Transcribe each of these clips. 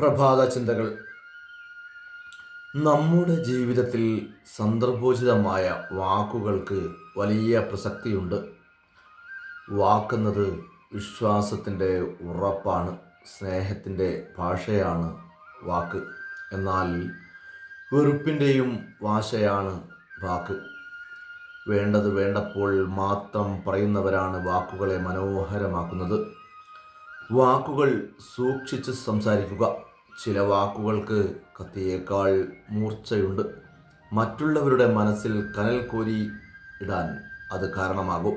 പ്രഭാത ചിന്തകൾ നമ്മുടെ ജീവിതത്തിൽ സന്ദർഭോചിതമായ വാക്കുകൾക്ക് വലിയ പ്രസക്തിയുണ്ട്. വാക്കെന്നത് വിശ്വാസത്തിന്റെ ഉറപ്പാണ് സ്നേഹത്തിന്റെ ഭാഷയാണ് വാക്ക്. എന്നാൽ വെറുപ്പിന്റെയും ഭാഷയാണ് വാക്ക്. വേണ്ടത് വേണ്ടപ്പോൾ മാത്രം പറയുന്നവരാണ് വാക്കുകളെ മനോഹരമാക്കുന്നത്. വാക്കുകൾ സൂക്ഷിച്ച് സംസാരിക്കുക. ചില വാക്കുകൾക്ക് കത്തിയേക്കാൾ മൂർച്ചയുണ്ട്. മറ്റുള്ളവരുടെ മനസ്സിൽ കനൽ കോരി ഇടാൻ അത് കാരണമാകും.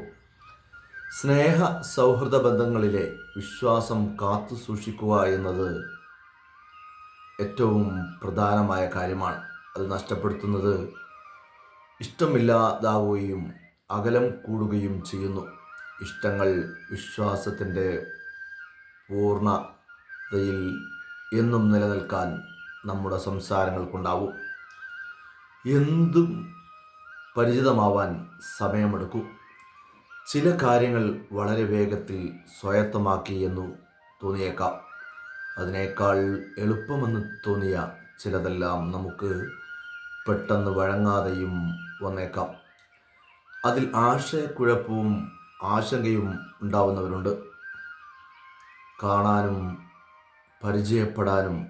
സ്നേഹ സൗഹൃദ ബന്ധങ്ങളിലെ വിശ്വാസം കാത്തു സൂക്ഷിക്കുക എന്നത് ഏറ്റവും പ്രധാനമായ കാര്യമാണ്. അത് നഷ്ടപ്പെടുത്തുന്നത് ഇഷ്ടമില്ലാതാവുകയും അകലം കൂടുകയും ചെയ്യുന്നു. ഇഷ്ടങ്ങൾ വിശ്വാസത്തിന്റെ പൂർണതയിൽ എന്നും നിലനിൽക്കാൻ നമ്മുടെ സംസാരങ്ങൾക്കുണ്ടാവും. എന്തും പരിചിതമാവാൻ സമയമെടുക്കും. ചില കാര്യങ്ങൾ വളരെ വേഗത്തിൽ സ്വായത്തമാക്കി എന്നു തോന്നിയേക്കാം. അതിനേക്കാൾ എളുപ്പമെന്ന് തോന്നിയ ചിലതെല്ലാം നമുക്ക് പെട്ടെന്ന് വഴങ്ങാതെയും വന്നേക്കാം. അതിൽ ആശയക്കുഴപ്പവും ആശങ്കയും ഉണ്ടാവുന്നവരുണ്ട്. കാണാനും പരിചയപ്പെടാനും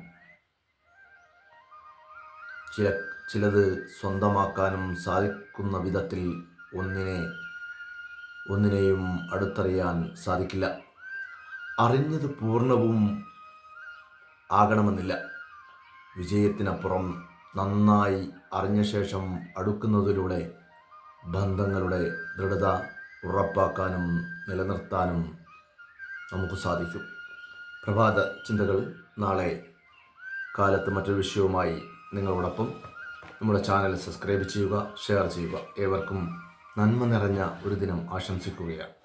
ചില ചിലത് സ്വന്തമാക്കാനും സാധിക്കുന്ന വിധത്തിൽ ഒന്നിനെ ഒന്നിനെയും അടുത്തറിയാൻ സാധിക്കില്ല. അറിഞ്ഞത് പൂർണവും ആകണമെന്നില്ല. വിജയത്തിനപ്പുറം നന്നായി അറിഞ്ഞ ശേഷം അടുക്കുന്നതിലൂടെ ബന്ധങ്ങളുടെ ദൃഢത ഉറപ്പാക്കാനും നിലനിർത്താനും നമുക്ക് സാധിക്കും. പ്രഭാത ചിന്തകൾ നാളെ കാലത്ത് മറ്റൊരു വിഷയവുമായി നിങ്ങളോടൊപ്പം. നമ്മുടെ ചാനൽ സബ്സ്ക്രൈബ് ചെയ്യുക ഷെയർ ചെയ്യുക. ഏവർക്കും നന്മ നിറഞ്ഞ ഒരു ദിനം ആശംസിക്കുകയാണ്.